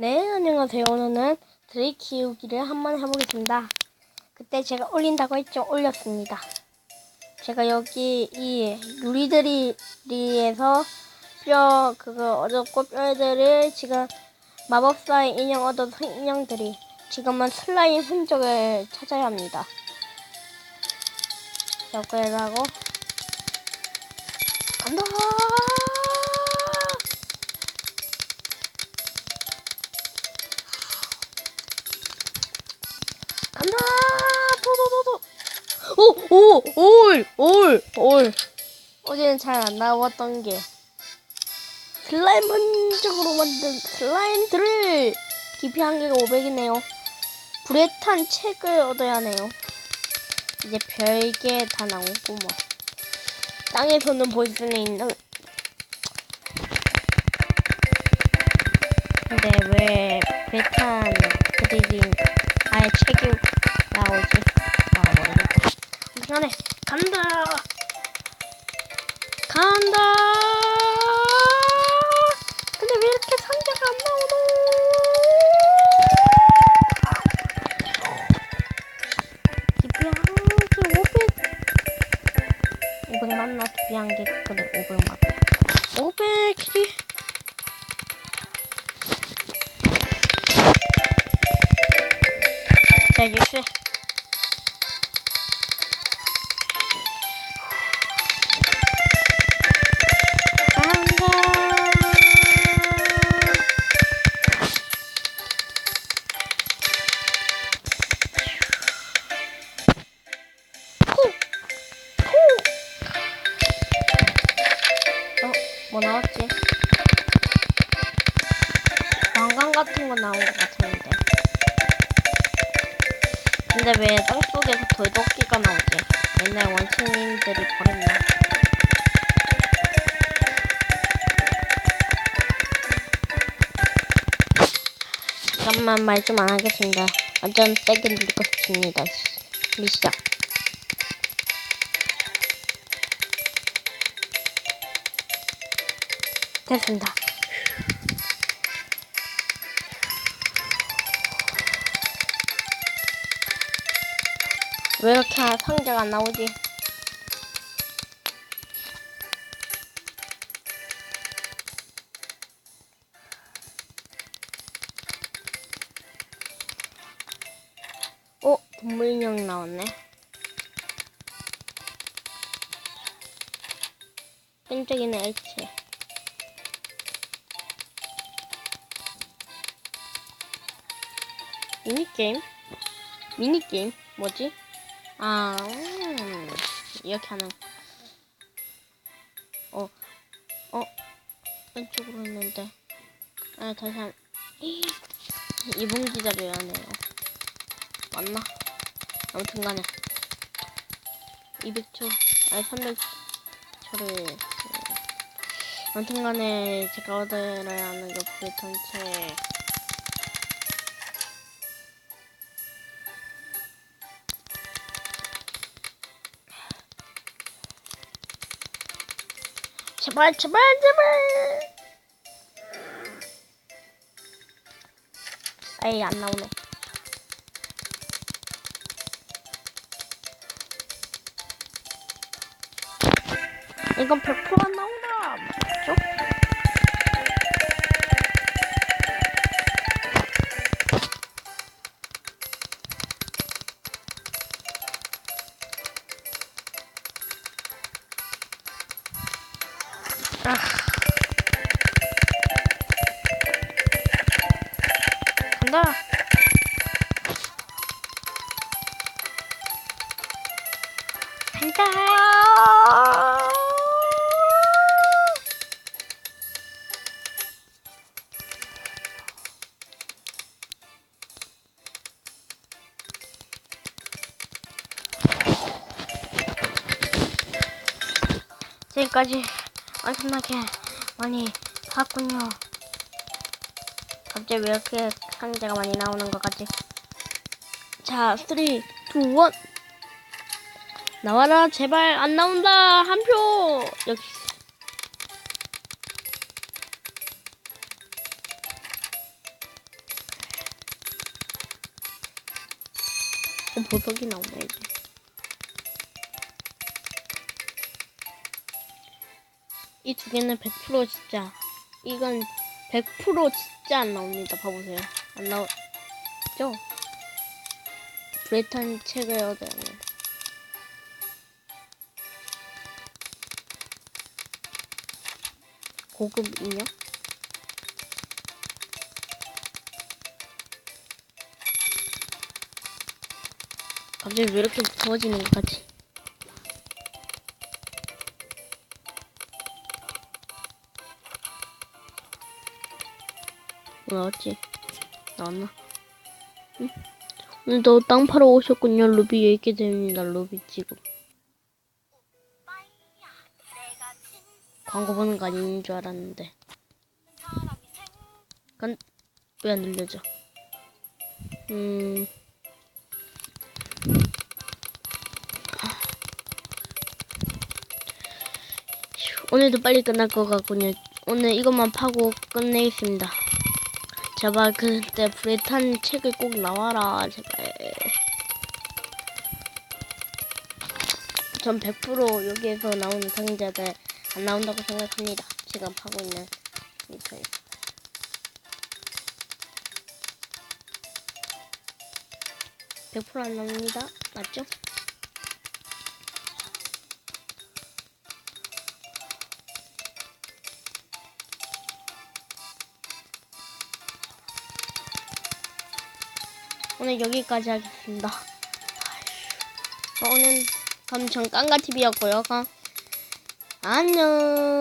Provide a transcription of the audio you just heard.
네, 안녕하세요. 오늘은 드리 키우기를 한번 해보겠습니다. 그때 제가 올린다고 했죠. 올렸습니다. 제가 여기 이 유리드리에서 뼈 그거 얻었고 뼈들을 지금 마법사의 인형 얻어서 인형들이 지금은 슬라임 흔적을 찾아야 합니다. 여기다고 간다. 간다! 오! 오! 올! 올! 올! 어제는 잘 안 나왔던 게 슬라임 흔적으로 만든 슬라임들을 깊이 한개가 500이네요. 불에 탄 책을 얻어야 하네요. 이제 별게 다 나오고 뭐 땅에서는 볼 수는 있는 근데 왜 불탄 그들이 아예 책이. 시간에 간다. 간다. 근데 왜 이렇게 상자가 안 나오노? 한개 500. 500 맞나? 한개 그래 500 맞다. 500 길이. 자, 유시. 뭐 나왔지? 왕관 같은 거 나온 것 같았는데. 근데 왜 땅속에서 돌도끼가 나오지? 옛날 원숭이들이 버렸나? 잠깐만 말 좀 안 하겠습니다. 완전 세게 싶습니다. 미시작. 됐습니다. 왜 이렇게 상자가 안 나오지? 어, 동물 인형 나왔네. 끈적이네, H. 미니게임? 미니게임? 뭐지? 아, 음, 이렇게 하는. 어, 어, 왼쪽으로 했는데. 아, 다시 한. 2분 기다려야 하네요. 맞나? 아무튼 간에. 200초, 아니 300초를. 아무튼 간에 제가 얻어야 하는 게 불의 전체. 제발 제발 제발. 에이 안 나오네. 이건 100%안 나온다 맞죠? 아. 간다. 간다. 지금까지 엄청나게 많이 봤군요 갑자기 왜 이렇게 상자가 많이 나오는 것 같지? 자, 3, 2, 1. 나와라, 제발 안 나온다. 한 표. 여기. 어, 보석이 나오네 이제. 이 두 개는 100% 진짜 이건 100% 진짜 안 나옵니다. 봐보세요. 안 나오죠? 브레탄 책을 얻어야 합니다. 고급 인형? 갑자기 왜 이렇게 무서워지는 것 같지? 나왔지? 나왔나? 응? 오늘도 땅 파러 오셨군요. 루비 얘기 됩니다. 루비 지금. 광고 보는 거 아닌 줄 알았는데. 왜안 들려져? 음. 휴, 오늘도 빨리 끝날 것 같군요. 오늘 이것만 파고 끝내겠습니다. 제발 그때 불에 탄 책을 꼭 나와라 제발. 전 100% 여기에서 나오는 상자들 안 나온다고 생각합니다. 제가 파고 있는 미터에서. (100%안 나옵니다) 맞죠? 오늘 여기까지 하겠습니다. 오늘 그럼 전 깡가TV였고요. 안녕.